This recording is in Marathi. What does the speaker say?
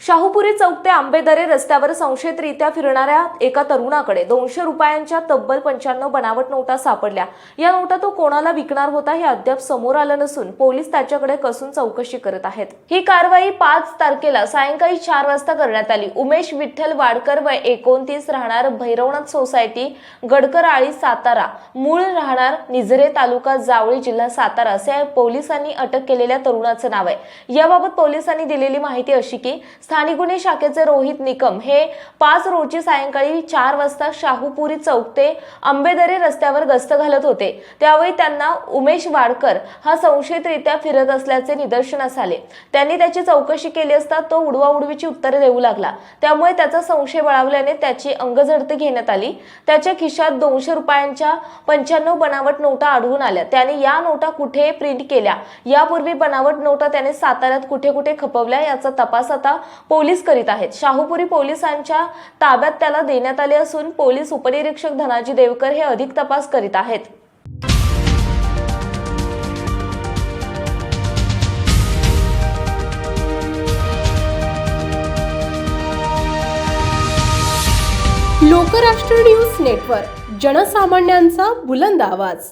शाहूपुरी चौक ते आंबेदरे रस्त्यावर संशयितरित्या फिरणाऱ्या एका तरुणाकडे दोनशे रुपयांच्या तब्बल पंच्याण्णव बनावट नोटा सापडल्या. या नोटा तो कोणाला विकणार होता हे अद्याप समोर आलं नसून पोलीस त्याच्याकडे कसून चौकशी करत आहेत. ही कारवाई पाच तारखेला सायंकाळी चार वाजता करण्यात आली. उमेश विठ्ठल वाडकर वय एकोणतीस राहणार भैरवनाथ सोसायटी गडकर आळी सातारा. मूळ राहणार निझरे तालुका जावळी जिल्हा सातारा. असे पोलिसांनी अटक केलेल्या तरुणाचं नाव आहे. याबाबत पोलिसांनी दिलेली माहिती अशी की स्थानिक गुन्हे शाखेचे रोहित निकम हे पाच रोजी सायंकाळी चार वाजता शाहूपुरी चौक ते आंबेदरे रस्त्यावर गस्त घालत होते. त्यावेळी त्यांना उमेश वाडकर हा संशयितरित्या फिरत असल्याचे निदर्शनास आले. त्यांनी त्याची चौकशी केली असता तो उडवाउडवीची उत्तरे देऊ लागला. त्यामुळे त्याचा संशय बळावल्याने त्याची अंगझडती घेण्यात आली. त्याच्या खिशात दोनशे रुपयांच्या पंच्याण्णव बनावट नोटा आढळून आल्या. त्याने या नोटा कुठे प्रिंट केल्या. यापूर्वी बनावट नोटा त्याने साताऱ्यात कुठे कुठे खपवल्या याचा तपास आता पोलीस करीत आहेत. शाहूपुरी पोलिसांच्या ताब्यात त्याला देण्यात आले असून पोलीस उपनिरीक्षक धनाजी देवकर हे अधिक तपास करीत आहेत. लोकराष्ट्र न्यूज नेटवर्क जनसामान्यांचा बुलंद आवाज.